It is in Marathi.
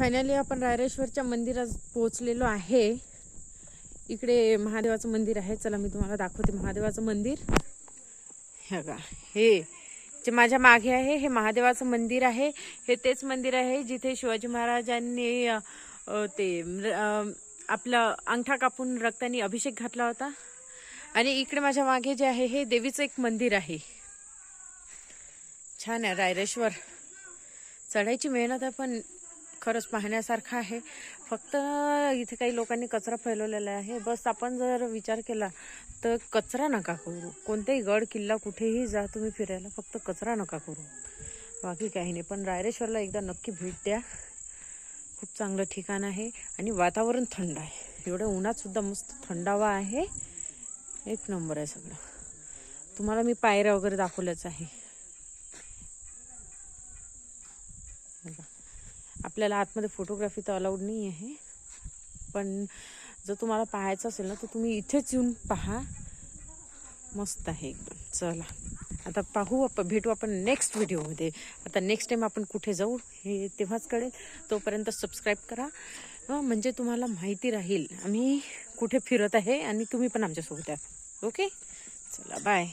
फायनली आपण रायरेश्वरच्या मंदिरात पोहोचलेलो आहे. इकडे महादेवाचं मंदिर आहे. चला मी तुम्हाला दाखवते महादेवाचं मंदिर. हे का हे जे माझ्या मागे आहे हे महादेवाचं मंदिर आहे. हे तेच मंदिर आहे जिथे शिवाजी महाराजांनी ते आपलं अंगठा कापून रक्तानी अभिषेक घातला होता. आणि इकडे माझ्या मागे जे आहे हे देवीचं एक मंदिर आहे. छान आहे रायरेश्वर. चढायची मेहनत आहे पण खरंच पाहण्यासारखं आहे. फक्त इथे काही लोकांनी कचरा फैलवलेला आहे. बस आपण जर विचार केला तर कचरा नका करू. कोणतेही गड किल्ला कुठेही जा तुम्ही फिरायला फक्त कचरा नका करू. बाकी काही नाही. पण रायरेश्वरला एकदा नक्की भेट द्या. खूप चांगलं ठिकाण आहे आणि वातावरण थंड आहे. एवढं उन्हातसुद्धा मस्त थंडावा आहे. एक नंबर आहे सगळं. तुम्हाला मी पायऱ्या वगैरे दाखवल्याच आहे. आपल्याला आतमध्ये फोटोग्राफी तर अलाउड नाही आहे पण जर तुम्हाला पाहायचं असेल ना तर तुम्ही इथेच येऊन पहा. मस्त आहे एकदम. चला. आता पाहू आपण भेटू आपण नेक्स्ट व्हिडिओमध्ये आता नेक्स्ट टाईम आपण कुठे जाऊ हे तेव्हाच कळेल. तोपर्यंत सबस्क्राईब करा. म्हणजे तुम्हाला माहिती राहील आम्ही कुठे फिरत आहे आणि तुम्ही पण आमच्यासोबत आहात ओके चला बाय